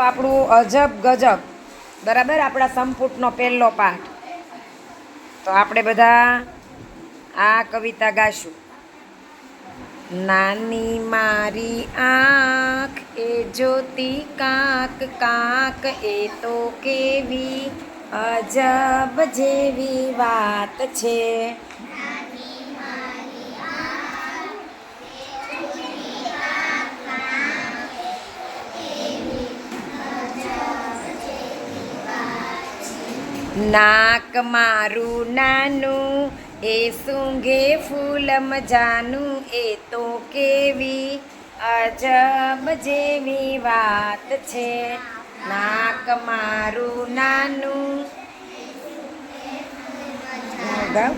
આપણું અજબ ગજબ. બરાબર? આપણા સંપુટનો પહેલો પાઠ. તો આપણે બધા આ કવિતા ગાશું. નાની મારી આંખ એ જોતી કાંક કાંક એ તો કેવી અજબ જેવી વાત છે. નાક મારું નાનું એ સૂંઘે ફૂલ મજાનું એ તો કેવી અજબ જેવી વાત છે. નાક મારું નાનું ગાવ.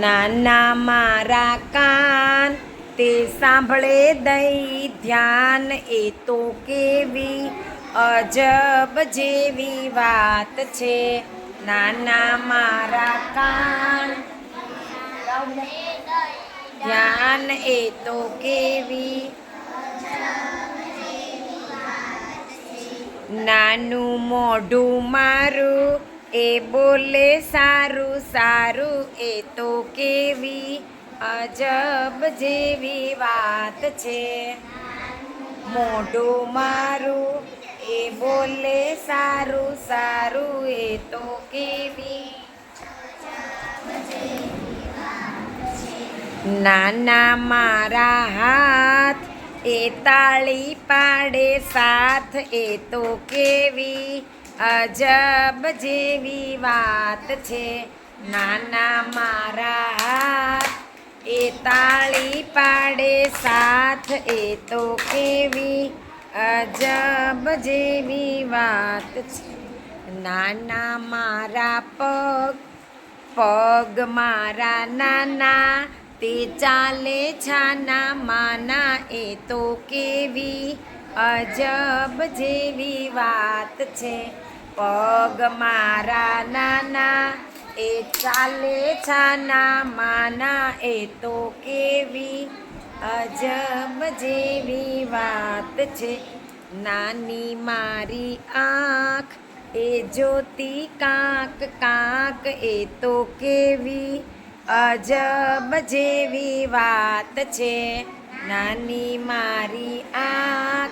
નાના મારા કાન તે સાંભળે દઈ ધ્યાન, એ તો કેવી અજબ જેવી વાત છે. નાના મારા કાન, ધ્યાન, એ તો કેવી નાનું મોઢું મારું, એ બોલે સારું સારું, એ તો કેવી અજબ જેવી વાત છે. મોઢું મારું એ બોલે સારું સારું એ તો કેવી? નાના મારા હાથ એ તાળી પાડે, સાથ એ તો કેવી? અજબ જેવી વાત છે. નાના મારા તાળી પાડે સાથ એ તો કેવી અજબ જેવી વાત છે. નાના મારા પગ પગ મારા નાના, તે ચાલે છાના માના, એ તો કેવી અજબ જેવી વાત છે. પગ મારા નાના એ ચાલે છાના માના એ તો કેવી અજબ જેવી વાત છે. નાની મારી આંખ, એ જોતી કાંક કાંક, એ તો કેવી અજબ જેવી વાત છે. નાની મારી આંખ,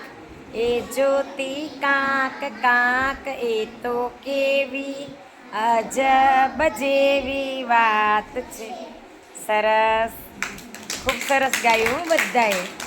એ જોતી કાંક કાંક, એ તો કેવી અજબ જેવી વાત છે. સરસ. ખૂબ સરસ ગાયું બધાએ.